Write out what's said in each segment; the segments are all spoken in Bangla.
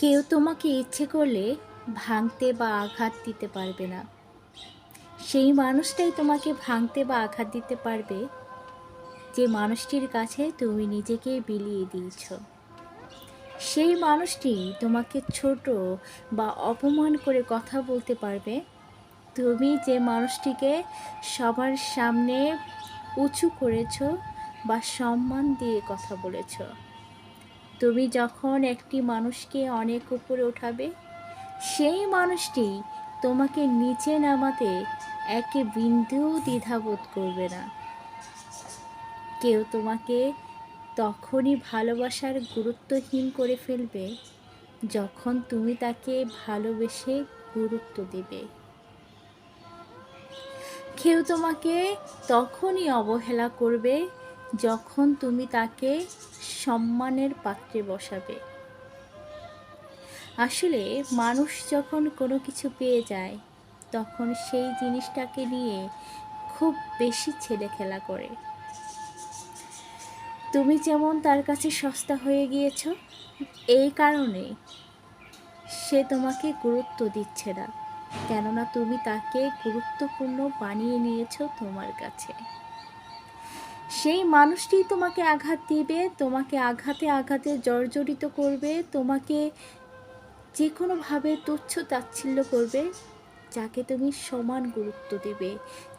কেউ তোমাকে ইচ্ছে করলে ভাঙতে বা আঘাত দিতে পারবে না। সেই মানুষটাই তোমাকে ভাঙতে বা আঘাত দিতে পারবে যে মানুষটির কাছে তুমি নিজেকে বিলিয়ে দিয়েছ। সেই মানুষটি তোমাকে ছোট বা অপমান করে কথা বলতে পারবে। তুমি যে মানুষটিকে সবার সামনে উঁচু করেছ বা সম্মান দিয়ে কথা বলেছ। তুমি যখন একটি মানুষকে অনেক উপরে ওঠাবে সেই মানুষটি তোমাকে নিচে নামাতে একে বিন্দুও দ্বিধাবোধ করবে না। কেউ তোমাকে তখনই ভালোবাসার গুরুত্বহীন করে ফেলবে যখন তুমি তাকে ভালোবেসে গুরুত্ব দেবে। কেউ তোমাকে তখনই অবহেলা করবে যখন তুমি তাকে সম্মানের পাত্রে বসাবে। আসলে মানুষ যখন কোনো কিছু পেয়ে যায়, তখন সেই জিনিসটাকে নিয়ে খুব বেশি ছেলে খেলা করে। তুমি যেমন তার কাছে সস্তা হয়ে গিয়েছ, এই কারণে সে তোমাকে গুরুত্ব দিচ্ছে না। কেননা তুমি তাকে গুরুত্বপূর্ণ বানিয়ে নিয়েছ তোমার কাছে। সেই মানুষটি তোমাকে আঘাত দিবে, তোমাকে আঘাতে আঘাতে জর্জরিত করবে, তোমাকে যে কোনোভাবে তুচ্ছ তাচ্ছিল্য করবে, যাকে তুমি সমান গুরুত্ব দেবে,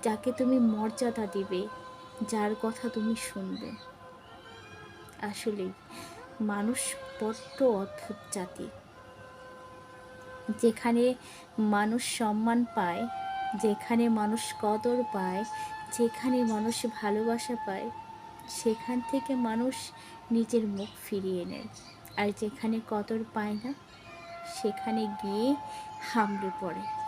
যাকে তুমি মর্যাদা দিবে, যার কথা তুমি শুনবে। আসলে মানুষ বড্ড অদ্ভুত জাতি। যেখানে মানুষ সম্মান পায়, যেখানে মানুষ কদর পায় যেখানে মানুষ ভালোবাসা পায়, সেখান থেকে মানুষ নিজের মুখ ফিরিয়ে নেয়। আর যেখানে কদর পায় না, সেখানে গিয়ে হামড়ে পড়ে।